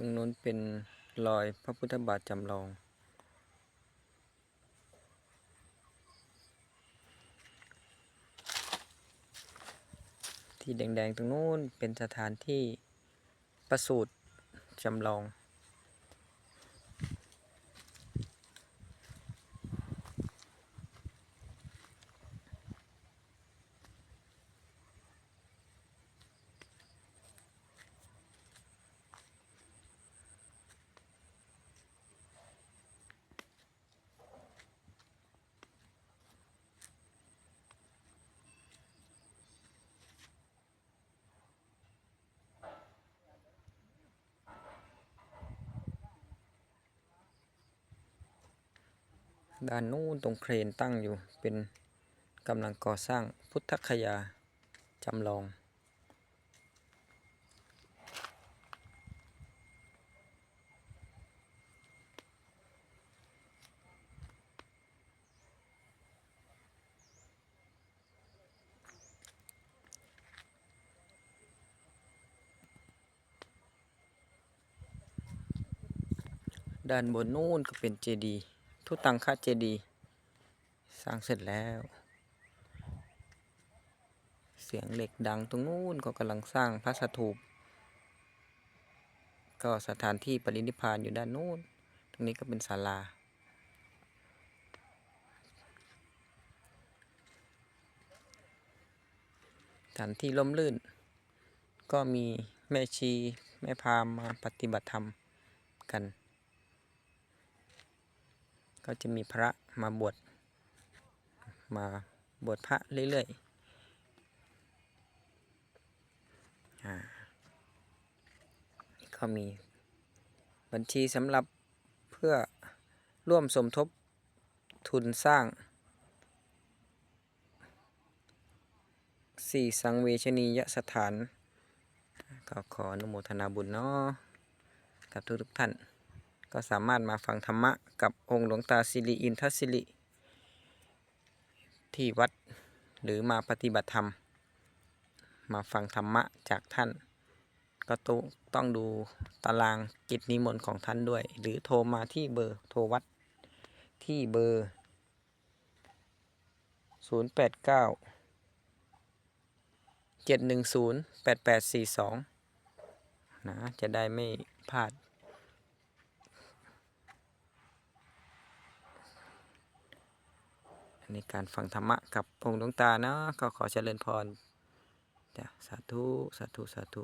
ตรงนู้นเป็นรอยพระพุทธบาทจำลอง ที่แดงๆ ตรงนู้นเป็นสถานที่ประสูติจำลอง ด้านนู้นตรงเครนตั้งอยู่เป็นกำลังก่อสร้างพุทธคยาจำลอง ด้านบนนู้นก็เป็นเจดีย์ ทุตังคาเจดี สร้างเสร็จแล้ว เสียงเหล็กดังตรงนู้นก็กำลังสร้างพระสถูป ก็สถานที่ปรินิพานอยู่ด้านนู้น ตรงนี้ก็เป็นศาลา สถานที่ร่มรื่น ก็มีแม่ชี แม่พามมาปฏิบัติธรรมกัน ก็จะมีพระมาบวชมาบวชพระเรื่อยๆอ่าก็มีบัญชีสำหรับเพื่อร่วมสมทบทุนสร้างสี่สังเวชนียสถาน ก็ขออนุโมทนาบุญเนาะกับทุกๆท่าน ก็สามารถมาฟังธรรมะกับองค์หลวงตาสิริอินทศิริ ที่วัดหรือมาปฏิบัติธรรม มาฟังธรรมะจากท่าน ก็ต้องต้องดูตารางกิจนิมนต์ของท่านด้วย หรือโทรมาที่เบอร์โทรวัดที่เบอร์ 089 710 8842 นะ จะได้ไม่พลาด ในการฟังธรรมะกับองค์หลวงตาเนาะก็ขอเจริญพรจ้ะสาธุ สาธุ สาธุ